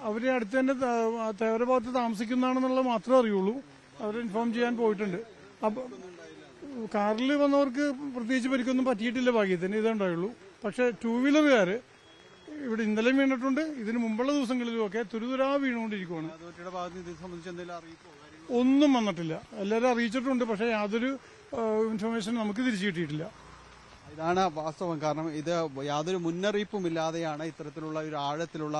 അവരെ അടുത്ത് തന്നെ ത- തേവര ഭാഗത്ത് താമസിക്കുന്നതാണെന്നുള്ളത് മാത്രമേ അറിയുള്ളൂ. അവരെ ഇൻഫോം ചെയ്യാൻ പോയിട്ടുണ്ട്. അപ്പൊ കാറിൽ വന്നവർക്ക് പ്രത്യേകിച്ച് പരിക്കൊന്നും പറ്റിയിട്ടില്ല ഭാഗ്യത്തിന് ഇതേ ഉണ്ടായുള്ളൂ. പക്ഷേ ടൂ വീലറുകാർ ഇവിടെ ഇന്നലെ വീണിട്ടുണ്ട് ഇതിന് മുമ്പുള്ള ദിവസങ്ങളിലുമൊക്കെ തുരുതുരാ വീണുകൊണ്ടിരിക്കുവാണ്? ഒന്നും വന്നിട്ടില്ല. എല്ലാവരും അറിയിച്ചിട്ടുണ്ട് പക്ഷേ യാതൊരു ഇൻഫർമേഷൻ നമുക്ക് തിരിച്ചു കിട്ടിയിട്ടില്ല. ഇതാണ് വാസ്തവം. കാരണം ഇത് യാതൊരു മുന്നറിയിപ്പും ഇല്ലാതെയാണ് ഇത്തരത്തിലുള്ള ഒരു ആഴത്തിലുള്ള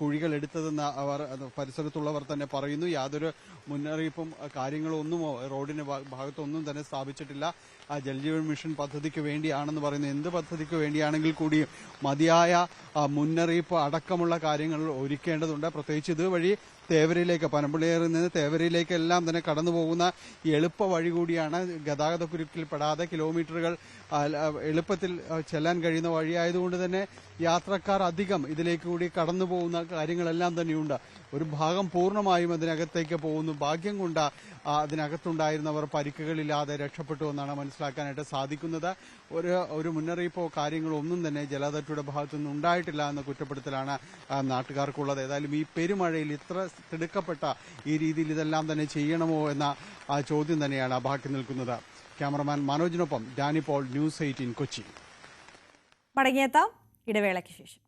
കുഴികൾ എടുത്തതെന്ന് അവർ പരിസരത്തുള്ളവർ തന്നെ പറയുന്നു. യാതൊരു മുന്നറിയിപ്പും കാര്യങ്ങളൊന്നും റോഡിന്റെ ഭാഗത്തൊന്നും തന്നെ സ്ഥാപിച്ചിട്ടില്ല. ആ ജൽജീവൻ മിഷൻ പദ്ധതിക്ക് വേണ്ടിയാണെന്ന് പറയുന്നത് എന്ത് പദ്ധതിക്ക് വേണ്ടിയാണെങ്കിൽ കൂടിയും മതിയായ മുന്നറിയിപ്പ് അടക്കമുള്ള കാര്യങ്ങൾ ഒരുക്കേണ്ടതുണ്ട്. പ്രത്യേകിച്ച് ഇതുവഴി തേവരയിലേക്ക് പനമ്പള്ളിയേറിൽ നിന്ന് തേവരയിലേക്ക് എല്ലാം തന്നെ കടന്നു പോകുന്ന എളുപ്പ വഴി കൂടിയാണ് ഗതാഗത കുരുക്കിൽപ്പെടാതെ കിലോമീറ്ററുകൾ എളുപ്പത്തിൽ ചെല്ലാൻ കഴിയുന്ന വഴിയായതുകൊണ്ട് തന്നെ യാത്രക്കാർ അധികം ഇതിലേക്ക് കൂടി കടന്നു പോകുന്ന കാര്യങ്ങളെല്ലാം തന്നെയുണ്ട്. ഒരു ഭാഗം പൂർണമായും അതിനകത്തേക്ക് പോകുന്നു. ഭാഗ്യം കൊണ്ട് ആ, അതിനകത്തുണ്ടായിരുന്നവർ പരിക്കുകളില്ലാതെ രക്ഷപ്പെട്ടു എന്നാണ് മനസ്സിലാക്കാനായിട്ട് സാധിക്കുന്നത്. ഒരു ഒരു മുന്നറിയിപ്പോ കാര്യങ്ങളോ ഒന്നും തന്നെ ജലതട്ടിയുടെ ഭാഗത്തുനിന്ന് ഉണ്ടായിട്ടില്ല എന്ന കുറ്റപ്പെടുത്തലാണ് നാട്ടുകാർക്കുള്ളത്. ഏതായാലും ഈ പെരുമഴയിൽ ഇത്ര തിടുക്കപ്പെട്ട ഈ രീതിയിൽ ഇതെല്ലാം തന്നെ ചെയ്യണമോ എന്ന ചോദ്യം തന്നെയാണ് ബാക്കി നിൽക്കുന്നത്. ക്യാമറമാൻ മനോജിനൊപ്പം ഡാനി പോൾ ന്യൂസ് എയ്റ്റീൻ കൊച്ചി. ഇടവേളയ്ക്ക് ശേഷം.